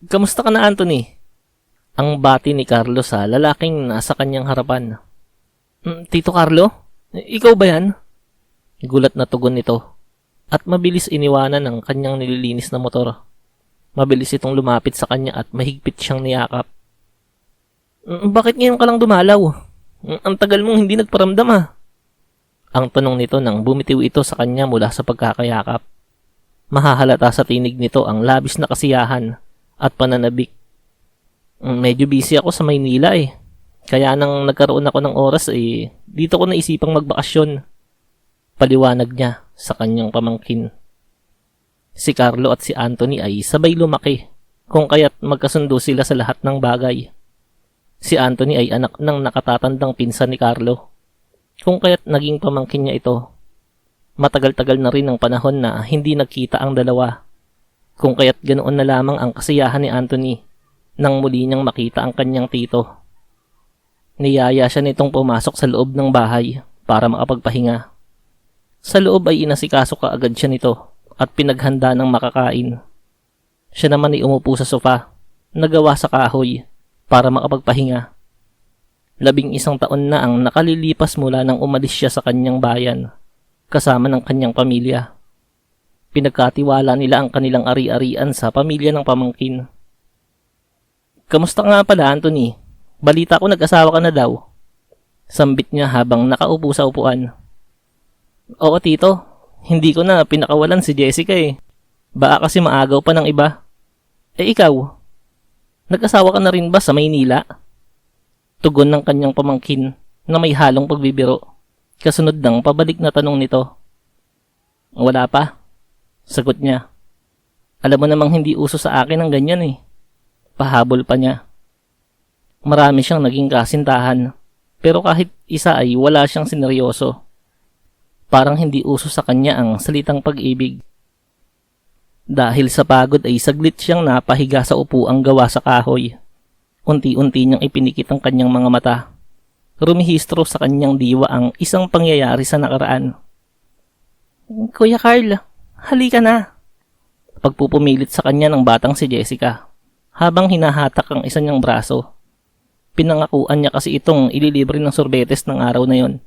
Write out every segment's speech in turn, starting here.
Kamusta ka na, Anthony? Ang bati ni Carlo sa lalaking nasa kanyang harapan. "Mm, Tito Carlo? Ikaw ba yan? Gulat na tugon nito. At mabilis iniwanan ng kanyang nililinis na motor. Mabilis itong lumapit sa kanya at mahigpit siyang niyakap. "Mm, Bakit ngayon ka lang dumalaw? Mm, Ang tagal mong hindi nagparamdam ah. Ang tanong nito nang bumitiw ito sa kanya mula sa pagkakayakap. Mahahalata sa tinig nito ang labis na kasiyahan at pananabik. Mm, Medyo busy ako sa Maynila eh. Kaya nang nagkaroon ako ng oras eh, dito ko naisipang magbakasyon. Paliwanag niya sa kanyang pamangkin. Si Carlo at si Anthony ay sabay lumaki, kung kaya't magkasundo sila sa lahat ng bagay. Si Anthony ay anak ng nakatatandang pinsan ni Carlo, kung kaya't naging pamangkin niya ito. Matagal-tagal na rin ang panahon na hindi nagkita ang dalawa, kung kaya't ganoon na lamang ang kasiyahan ni Anthony nang muli niyang makita ang kanyang tito. Niyaya siya nitong pumasok sa loob ng bahay para makapagpahinga. Sa loob ay inasikaso kaagad siya nito at pinaghanda ng makakain. Siya naman ay umupo sa sofa, nagawa sa kahoy para makapagpahinga. Labing isang taon na ang nakalilipas mula nang umalis siya sa kanyang bayan, kasama ng kanyang pamilya. Pinagkatiwala nila ang kanilang ari-arian sa pamilya ng pamangkin. Kamusta nga pala, Anthony? Balita ko nag-asawa ka na daw. Sambit niya habang nakaupo sa upuan. Oo, tito. Hindi ko na pinakawalan si Jessica eh. Baka kasi maagaw pa ng iba. Eh ikaw, nag-asawa ka na rin ba sa Maynila? Tugon ng kanyang pamangkin na may halong pagbibiro. Kasunod ng pabalik na tanong nito. Wala pa. Sagot niya. Alam mo namang hindi uso sa akin ang ganyan eh. Pahabol pa niya. Marami siyang naging kasintahan. Pero kahit isa ay wala siyang sineryoso. Parang hindi uso sa kanya ang salitang pag-ibig. Dahil sa pagod ay saglit siyang napahiga sa upuang gawa sa kahoy. Unti-unti niyang ipinikit ang kanyang mga mata. Rumihistro sa kanyang diwa ang isang pangyayari sa nakaraan. Kuya Carl, halika na. Pagpupumilit sa kanya ng batang si Jessica habang hinahatak ang isa niyang braso. Pinangakuan niya kasi itong ililibre ng sorbetes ng araw na yon.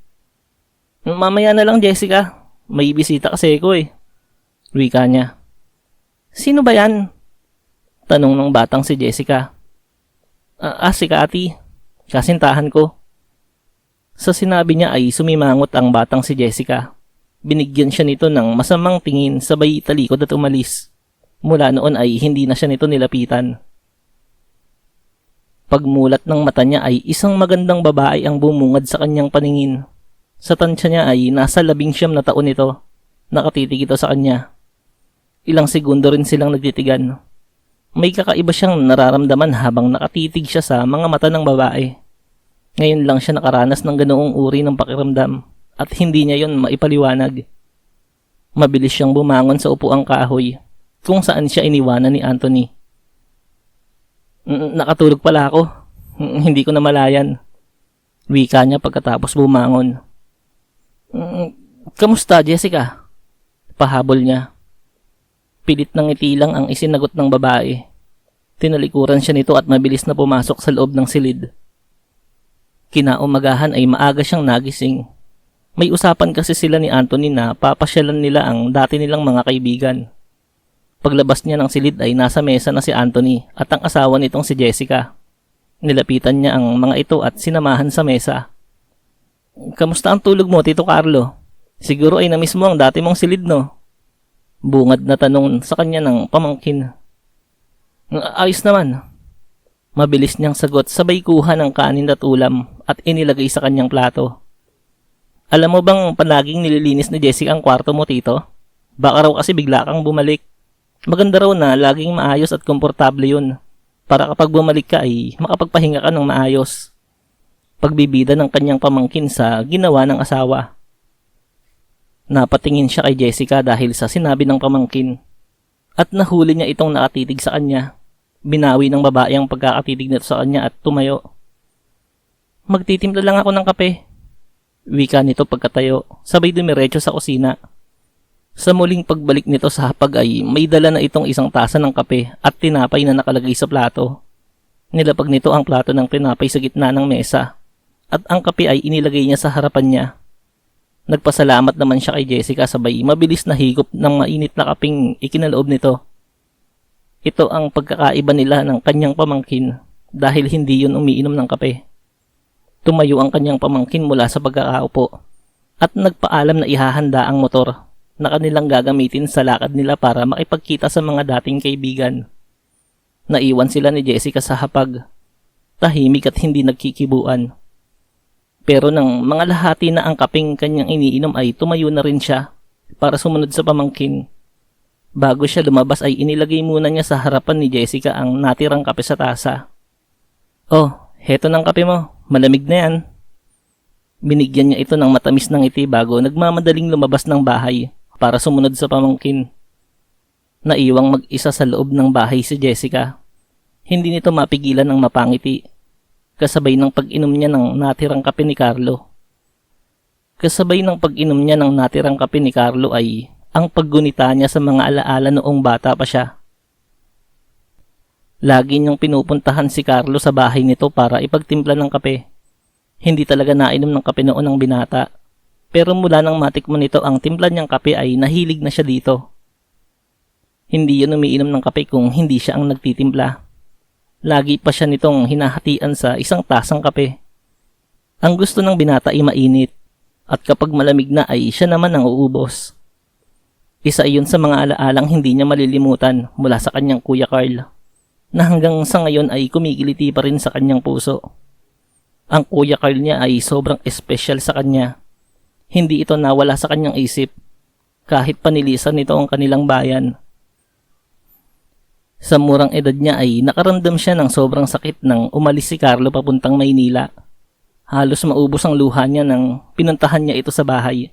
Mamaya na lang Jessica, may bisita kasi ko eh. Wika niya. Sino ba yan? Tanong ng batang si Jessica. Ah, si Kati. Kasintahan ko. Sa sinabi niya ay sumimangot ang batang si Jessica. Binigyan siya nito ng masamang tingin sabay talikod at umalis. Mula noon ay hindi na siya nito nilapitan. Pagmulat ng mata niya ay isang magandang babae ang bumungad sa kanyang paningin. Sa tansya niya ay nasa labing siyam na taon ito. Nakatitig ito sa kanya. Ilang segundo rin silang nagtitigan. May kakaiba siyang nararamdaman habang nakatitig siya sa mga mata ng babae. Ngayon lang siya nakaranas ng ganoong uri ng pakiramdam at hindi niya yon maipaliwanag. Mabilis siyang bumangon sa upuang kahoy kung saan siya iniwanan ni Anthony. "Mm, Nakatulog pala ako. Hindi ko na malayan. Wika niya pagkatapos bumangon. "Mm, Kamusta, Jessica? Pahabol niya. Pilit ng ngiti lang ang isinagot ng babae. Tinalikuran siya nito at mabilis na pumasok sa loob ng silid. Kinaumagahan ay maaga siyang nagising. May usapan kasi sila ni Anthony na papasyalan nila ang dati nilang mga kaibigan. Paglabas niya ng silid ay nasa mesa na si Anthony at ang asawa nitong si Jessica. Nilapitan niya ang mga ito at sinamahan sa mesa. Kamusta ang tulog mo, Tito Carlo? Siguro ay namiss mo ang dati mong silid, no? Bungad na tanong sa kanya ng pamangkin. Ayos naman. Mabilis niyang sagot sabay kuha ng kanin at ulam at inilagay sa kanyang plato. Alam mo bang palaging nililinis ni Jessica ang kwarto mo, Tito? Baka raw kasi bigla kang bumalik. Maganda raw na laging maayos at komportable yun. Para kapag bumalik ka ay makapagpahinga ka ng maayos. Pagbibida ng kanyang pamangkin sa ginawa ng asawa. Napatingin siya kay Jessica dahil sa sinabi ng pamangkin. At nahuli niya itong nakatitig sa kanya. Binawi ng babae ang pagkakatitig nito sa kanya at tumayo. Magtitimpla lang ako ng kape. Wika nito pagkatayo, sabay dumiretso sa kusina. Sa muling pagbalik nito sa hapag ay may dala na itong isang tasa ng kape at tinapay na nakalagay sa plato. Nilapag nito ang plato ng tinapay sa gitna ng mesa at ang kape ay inilagay niya sa harapan niya. Nagpasalamat naman siya kay Jessica sabay mabilis na higop ng mainit na kaping ikinaloob nito. Ito ang pagkakaiba nila ng kanyang pamangkin dahil hindi yun umiinom ng kape. Tumayo ang kanyang pamangkin mula sa pagkakaupo at nagpaalam na ihahanda ang motor na kanilang gagamitin sa lakad nila para makipagkita sa mga dating kaibigan. Naiwan sila ni Jessica sa hapag, tahimik at hindi nagkikibuan. Pero nang mga lahati na ang kaping kanyang iniinom ay tumayo na rin siya para sumunod sa pamangkin. Bago siya lumabas ay inilagay muna niya sa harapan ni Jessica ang natirang kape sa tasa. Oh, heto ng kape mo. Malamig na yan. Binigyan niya ito ng matamis ng ngiti bago nagmamadaling lumabas ng bahay para sumunod sa pamangkin. Naiwang mag-isa sa loob ng bahay si Jessica. Hindi nito mapigilan ng mapangiti. Kasabay ng pag-inom niya ng natirang kape ni Carlo. Kasabay ng pag-inom niya ng natirang kape ni Carlo ay ang paggunita niya sa mga alaala noong bata pa siya. Lagi niyang pinupuntahan si Carlo sa bahay nito para ipagtimpla ng kape. Hindi talaga nainom ng kape noon ng binata. Pero mula nang matikman nito ang timpla niyang kape ay nahilig na siya dito. Hindi yun umiinom ng kape kung hindi siya ang nagtitimpla. Lagi pa siya nitong hinahatian sa isang tasang kape. Ang gusto ng binata ay mainit at kapag malamig na ay siya naman ang uubos. Isa iyon sa mga alaalang hindi niya malilimutan mula sa kanyang kuya Carl na hanggang sa ngayon ay kumikiliti pa rin sa kanyang puso. Ang kuya Carl niya ay sobrang espesyal sa kanya. Hindi ito nawala sa kanyang isip kahit panilisan nito ang kanilang bayan. Sa murang edad niya ay nakaramdam siya ng sobrang sakit nang umalis si Carlo papuntang Maynila. Halos maubos ang luha niya nang pinuntahan niya ito sa bahay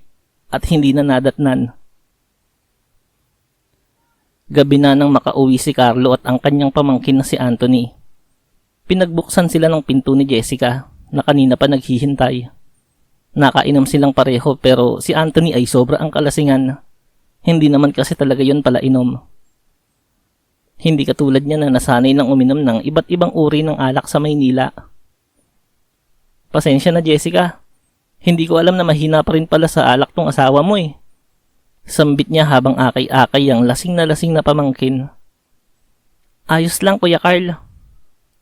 at hindi na nadatnan. Gabi na nang makauwi si Carlo at ang kanyang pamangkin na si Anthony. Pinagbuksan sila ng pinto ni Jessica na kanina pa naghihintay. Nakainom silang pareho pero si Anthony ay sobra ang kalasingan. Hindi naman kasi talaga yon pala inom. Hindi katulad niya na nasanay ng uminom ng iba't ibang uri ng alak sa Maynila. Pasensya na Jessica. Hindi ko alam na mahina pa rin pala sa alak tong asawa mo eh. Sambit niya habang akay-akay ang lasing na lasing na pamangkin. Ayos lang Kuya Carl.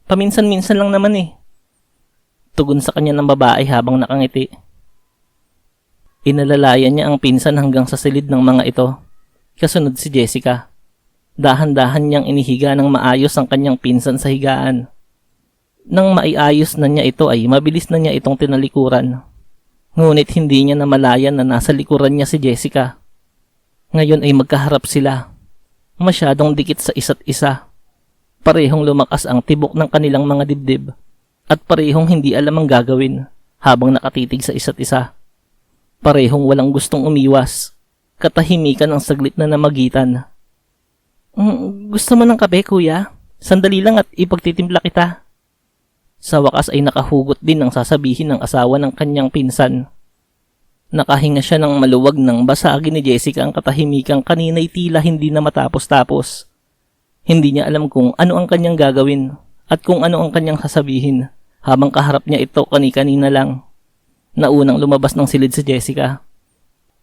Paminsan-minsan lang naman eh. Tugon sa kanya ng babae habang nakangiti. Inalalayan niya ang pinsan hanggang sa silid ng mga ito. Kasunod si Jessica. Dahan-dahan niyang inihiga ng maayos ang kanyang pinsan sa higaan. Nang maiayos na niya ito ay mabilis na niya itong tinalikuran. Ngunit hindi niya namalayan na nasa likuran niya si Jessica. Ngayon ay magkaharap sila. Masyadong dikit sa isa't isa. Parehong lumakas ang tibok ng kanilang mga dibdib at parehong hindi alam ang gagawin habang nakatitig sa isa't isa. Parehong walang gustong umiwas. Katahimikan ang saglit na namagitan. Mm, gusto mo ng kape, kuya? Sandali lang at ipagtitimpla kita. Sa wakas ay nakahugot din ang sasabihin ng asawa ng kanyang pinsan. Nakahinga siya ng maluwag nang basagin ni Jessica ang katahimikang kanina'y tila hindi na matapos-tapos. Hindi niya alam kung ano ang kanyang gagawin at kung ano ang kanyang sasabihin habang kaharap niya ito kani-kanina lang. Naunang lumabas ng silid si Jessica.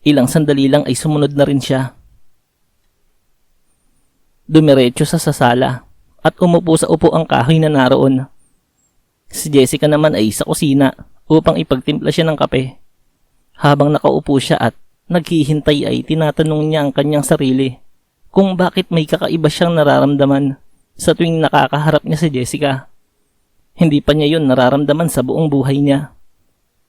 Ilang sandali lang ay sumunod na rin siya. Dumiretso sa sasala at umupo sa upo ang kahoy na naroon. Si Jessica naman ay sa kusina upang ipagtimpla siya ng kape. Habang nakaupo siya at naghihintay ay tinatanong niya ang kanyang sarili kung bakit may kakaiba siyang nararamdaman sa tuwing nakakaharap niya si Jessica. Hindi pa niya yun nararamdaman sa buong buhay niya.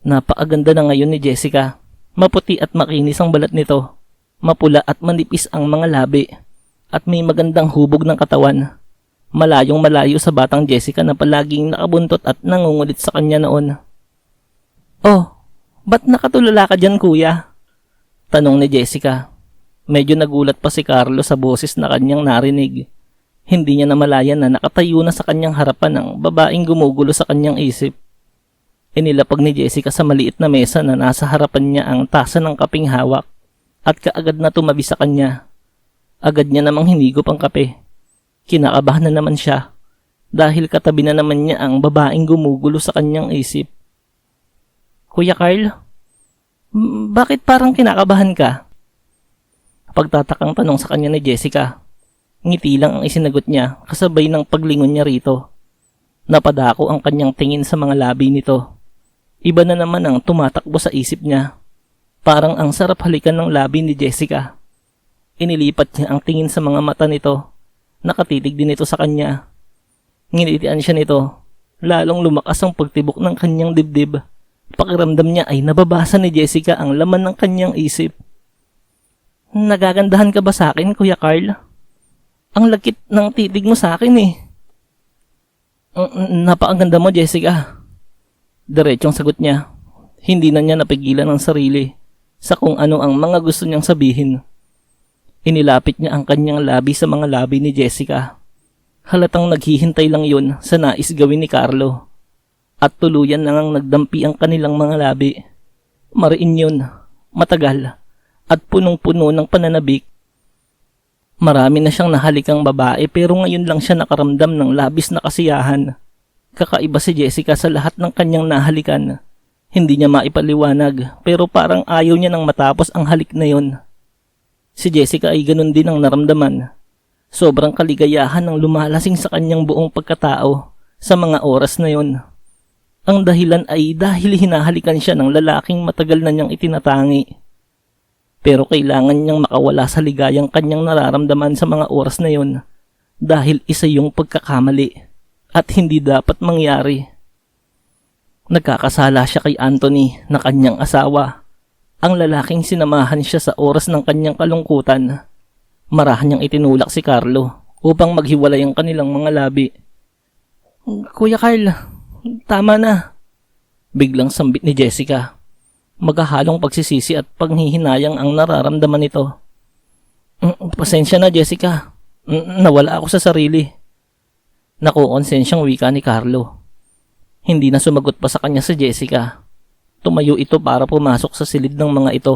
Napakaganda na ngayon ni Jessica. Maputi at makinis ang balat nito. Mapula at manipis ang mga labi. At may magandang hubog ng katawan. Malayong malayo sa batang Jessica na palaging nakabuntot at nangungulit sa kanya noon. Oh, ba't nakatulala ka dyan kuya? Tanong ni Jessica. Medyo nagulat pa si Carlo sa boses na kanyang narinig. Hindi niya namalayan na nakatayo na sa kanyang harapan ang babaeng gumugulo sa kanyang isip. Inilapag ni Jessica sa maliit na mesa na nasa harapan niya ang tasa ng kaping hawak at kaagad na tumabi sa kanya. Agad niya namang hinigop ang kape. Kinakabahan na naman siya dahil katabi na naman niya ang babaeng gumugulo sa kanyang isip. Kuya Carl, bakit parang kinakabahan ka? Pagtatakang tanong sa kanya ni Jessica. Ngiti lang ang isinagot niya kasabay ng paglingon niya rito. Napadako ang kanyang tingin sa mga labi nito. Iba na naman ang tumatakbo sa isip niya. Parang ang sarap halikan ng labi ni Jessica. Inilipat niya ang tingin sa mga mata nito. Nakatitig din ito sa kanya. Nginitian siya nito. Lalong lumakas ang pagtibok ng kanyang dibdib. Pakiramdam niya ay nababasa ni Jessica ang laman ng kanyang isip. Nagagandahan ka ba sa akin, Kuya Carl? Ang lagkit ng titig mo sa akin eh. Napakaganda mo, Jessica. Diretsong sagot niya. Hindi na niya napigilan ang sarili sa kung ano ang mga gusto niyang sabihin. Inilapit niya ang kanyang labi sa mga labi ni Jessica. Halatang naghihintay lang yun sa nais gawin ni Carlo. At tuluyan na ngang nagdampi ang kanilang mga labi. Mariin yun, matagal, at punong-puno ng pananabik. Marami na siyang nahalikang babae pero ngayon lang siya nakaramdam ng labis na kasiyahan. Kakaiba si Jessica sa lahat ng kanyang nahalikan. Hindi niya maipaliwanag pero parang ayaw niya nang matapos ang halik na yon. Si Jessica ay ganun din ang naramdaman. Sobrang kaligayahan ng lumalasing sa kanyang buong pagkatao sa mga oras na yon. Ang dahilan ay dahil hinahalikan siya ng lalaking matagal na niyang itinatangi. Pero kailangan niyang makawala sa ligayang kanyang nararamdaman sa mga oras na yon dahil isa yung pagkakamali at hindi dapat mangyari. Nagkakasala siya kay Anthony na kanyang asawa. Ang lalaking sinamahan siya sa oras ng kanyang kalungkutan. Marahan niyang itinulak si Carlo upang maghiwalay ang kanilang mga labi. Kuya Carl, tama na. Biglang sambit ni Jessica. Maghahalong pagsisisi at panghihinayang ang nararamdaman nito. "Mm, Pasensya na Jessica. Mm, Nawala ako sa sarili. Nakukonsensyang wika ni Carlo. Hindi na sumagot pa sa kanya si Jessica. Tumayo ito para pumasok sa silid ng mga ito.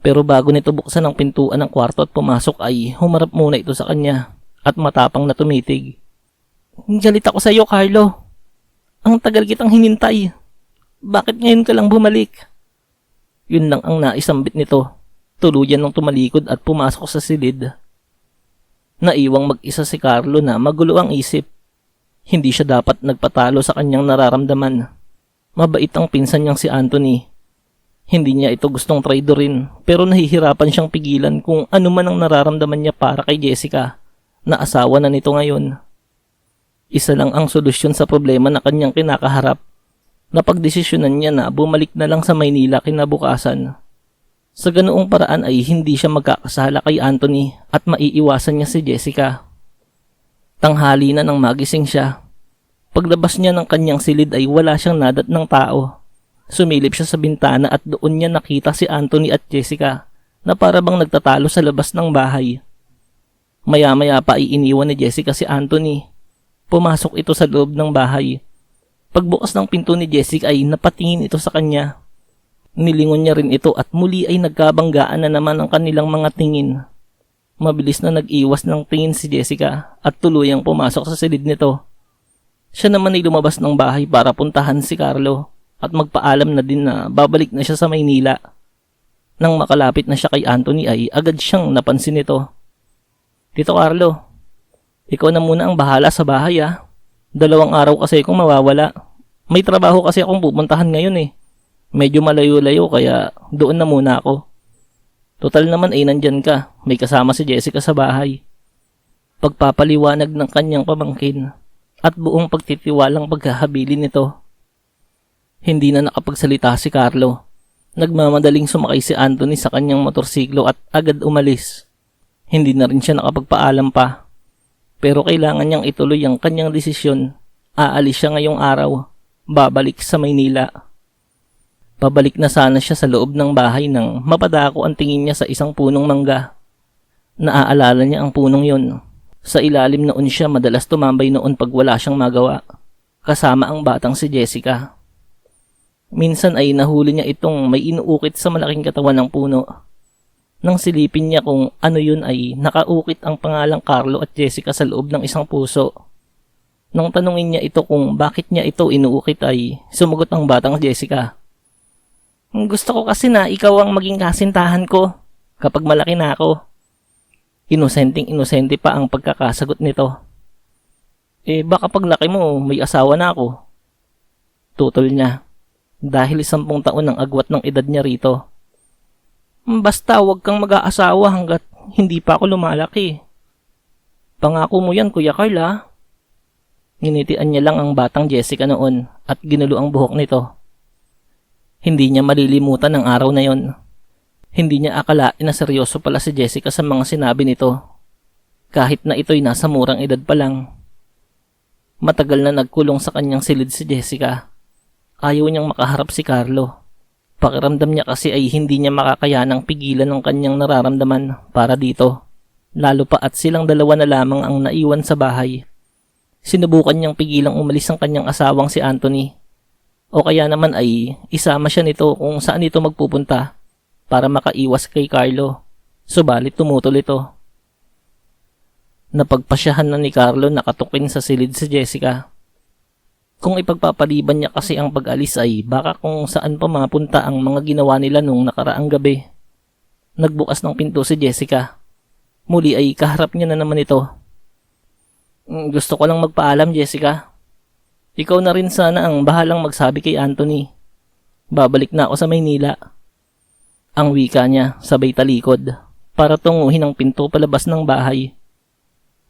Pero bago nito buksan ang pintuan ng kwarto at pumasok ay humarap muna ito sa kanya at matapang na tumitig. Galit ako sa iyo, Carlo. Ang tagal kitang hinintay. Bakit ngayon ka lang bumalik? Yun lang ang naisambit nito. Tuluyan ng tumalikod at pumasok sa silid. Naiwang mag-isa si Carlo na magulo ang isip. Hindi siya dapat nagpatalo sa kanyang nararamdaman. Mabait ang pinsan niyang si Anthony. Hindi niya ito gustong traidorin pero nahihirapan siyang pigilan kung ano man ang nararamdaman niya para kay Jessica na asawa na nito ngayon. Isa lang ang solusyon sa problema na kanyang kinakaharap. Napagdesisyonan niya na bumalik na lang sa Maynila kinabukasan. Sa ganoong paraan ay hindi siya magkakasala kay Anthony at maiiwasan niya si Jessica. Tanghali na nang magising siya. Paglabas niya ng kanyang silid ay wala siyang nadat ng tao. Sumilip siya sa bintana at doon niya nakita si Anthony at Jessica na para bang nagtatalo sa labas ng bahay. Maya-maya pa ay ni Jessica si Anthony. Pumasok ito sa loob ng bahay. Pagbukas ng pinto ni Jessica ay napatingin ito sa kanya. Nilingon niya rin ito at muli ay nagkabanggaan na naman ang kanilang mga tingin. Mabilis na nag-iwas ng tingin si Jessica at tuluyang pumasok sa silid nito. Siya naman ay lumabas ng bahay para puntahan si Carlo at magpaalam na din na babalik na siya sa Maynila. Nang makalapit na siya kay Anthony ay agad siyang napansin nito. Tito Carlo, ikaw na muna ang bahala sa bahay ah. Dalawang araw kasi akong mawawala. May trabaho kasi akong pupuntahan ngayon eh. Medyo malayo-layo kaya doon na muna ako. Total naman ay nandyan ka. May kasama si Jessica sa bahay. Pagpapaliwanag ng kanyang pamangkin at buong pagtitiwalang pagkahabilin nito. Hindi na nakapagsalita si Carlo. Nagmamadaling sumakay si Anthony sa kanyang motorsiklo at agad umalis. Hindi na rin siya nakapagpaalam pa. Pero kailangan niyang ituloy ang kanyang desisyon. Aalis siya ngayong araw. Babalik sa Maynila. Pabalik na sana siya sa loob ng bahay nang mapadako ang tingin niya sa isang punong mangga. Naaalala niya ang punong yon. Sa ilalim noon siya madalas tumambay noon pag wala siyang magawa. Kasama ang batang si Jessica. Minsan ay nahuli niya itong may inuukit sa malaking katawan ng puno. Nang silipin niya kung ano yun ay nakaukit ang pangalang Carlo at Jessica sa loob ng isang puso. Nang tanungin niya ito kung bakit niya ito inuukit ay sumagot ang batang Jessica. Gusto ko kasi na ikaw ang maging kasintahan ko kapag malaki na ako. Inosenteng inosente pa ang pagkakasagot nito. Eh baka paglaki mo may asawa na ako. Tutol niya. Dahil isampung taon ang agwat ng edad niya rito. Basta wag kang mag-aasawa hanggat hindi pa ako lumalaki. Pangako mo yan, Kuya Carl, ha? Niya lang ang batang Jessica noon at ginulo ang buhok nito. Hindi niya malilimutan ang araw na yon. Hindi niya akalain na seryoso pala si Jessica sa mga sinabi nito. Kahit na ito'y nasa murang edad pa lang. Matagal na nagkulong sa kanyang silid si Jessica. Ayaw niyang makaharap si Carlo. Pakiramdam niya kasi ay hindi niya makakayanang pigilan ng kanyang nararamdaman para dito. Lalo pa at silang dalawa na lamang ang naiwan sa bahay. Sinubukan niyang pigilang umalis ang kanyang asawang si Anthony. O kaya naman ay isama siya nito kung saan ito magpupunta para makaiwas kay Carlo. Subalit tumutol ito. Napagpasyahan na ni Carlo nakatukin sa silid si Jessica. Kung ipagpapaliban niya kasi ang pag-alis ay baka kung saan pa mapunta ang mga ginawa nila nung nakaraang gabi. Nagbukas ng pinto si Jessica. Muli ay kaharap niya na naman ito. "Mm, Gusto ko lang magpaalam, Jessica. Ikaw na rin sana ang bahalang magsabi kay Anthony. Babalik na ako sa Maynila. Ang wika niya sabay talikod para tunguhin ang pinto palabas ng bahay.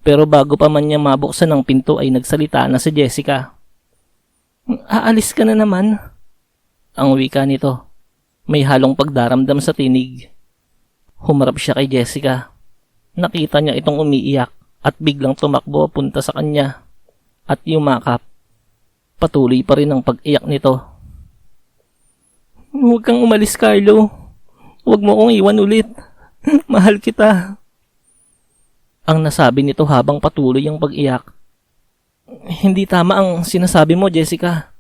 Pero bago pa man niya mabuksan ang pinto ay nagsalita na si Jessica. Aalis ka na naman. Ang wika nito. May halong pagdaramdam sa tinig. Humarap siya kay Jessica. Nakita niya itong umiiyak at biglang tumakbo punta sa kanya at yumakap. Patuloy pa rin ang pag-iyak nito. Huwag kang umalis, Carlo. Huwag mo kong iwan ulit. Mahal kita. Ang nasabi nito habang patuloy ang pag-iyak. Hindi tama ang sinasabi mo, Jessica.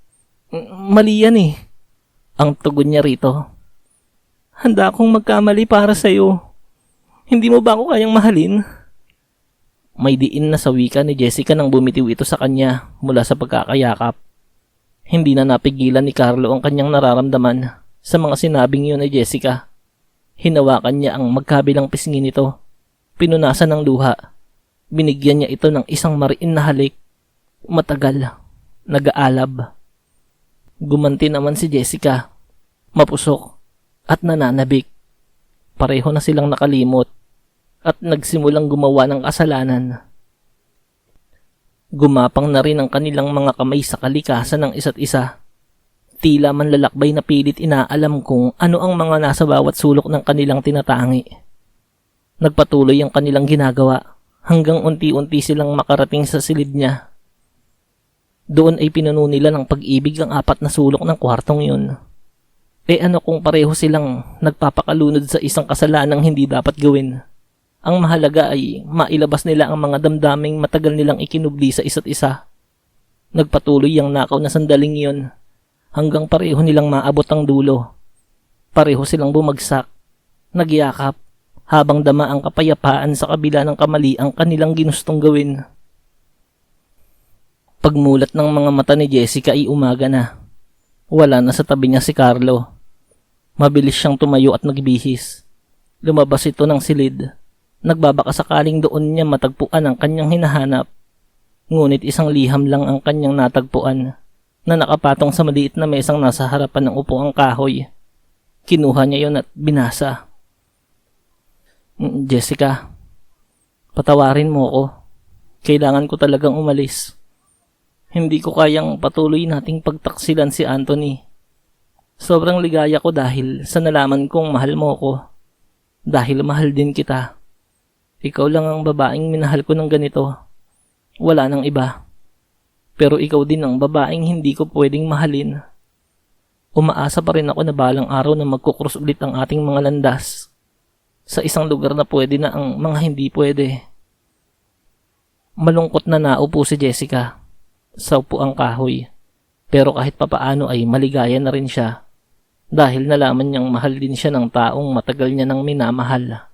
Mali yan eh. Ang tugon niya rito. Handa akong magkamali para sa'yo. Hindi mo ba ako kayang mahalin? May diin na sa wika ni Jessica nang bumitiw ito sa kanya mula sa pagkakayakap. Hindi na napigilan ni Carlo ang kanyang nararamdaman sa mga sinabing yun ni Jessica. Hinawakan niya ang magkabilang pisngi nito. Pinunasan ng luha. Binigyan niya ito ng isang mariin na halik. Matagal. Nag-aalab. Gumanti naman si Jessica. Mapusok. At nananabik. Pareho na silang nakalimot. At nagsimulang gumawa ng kasalanan. Gumapang na rin ang kanilang mga kamay sa kalikasan ng isa't isa. Tila man lalakbay na pilit inaalam kung ano ang mga nasa bawat sulok ng kanilang tinatangi. Nagpatuloy ang kanilang ginagawa hanggang unti-unti silang makarating sa silid niya. Doon ay pinuno nila ng pag-ibig ang apat na sulok ng kwartong yun. E ano kung pareho silang nagpapakalunod sa isang kasalanang hindi dapat gawin? Ang mahalaga ay mailabas nila ang mga damdaming matagal nilang ikinubli sa isa't isa. Nagpatuloy ang nakaw na sandaling iyon hanggang pareho nilang maabot ang dulo. Pareho silang bumagsak, nagyakap, habang dama ang kapayapaan sa kabila ng kamali ang kanilang ginustong gawin. Pagmulat ng mga mata ni Jessica ay umaga na. Wala na sa tabi niya si Carlo. Mabilis siyang tumayo at nagbihis. Lumabas ito ng silid. Nagbabaka sakaling doon niya matagpuan ang kanyang hinahanap. Ngunit isang liham lang ang kanyang natagpuan na nakapatong sa maliit na mesang nasa harapan ng upuang kahoy. Kinuha niya yon at binasa. "Mm, Jessica, patawarin mo ako. Kailangan ko talagang umalis. Hindi ko kayang patuloy nating pagtaksilan si Anthony. Sobrang ligaya ko dahil sa nalaman kong mahal mo ko. Dahil mahal din kita. Ikaw lang ang babaeng minahal ko ng ganito. Wala nang iba. Pero ikaw din ang babaeng hindi ko pwedeng mahalin. Umaasa pa rin ako na balang araw na magkukross ulit ang ating mga landas. Sa isang lugar na pwede na ang mga hindi pwede. Malungkot na naupo si Jessica sa upuang kahoy. Pero kahit papaano ay maligaya na rin siya. dahil nalaman niyang mahal din siya ng taong matagal niya nang minamahal.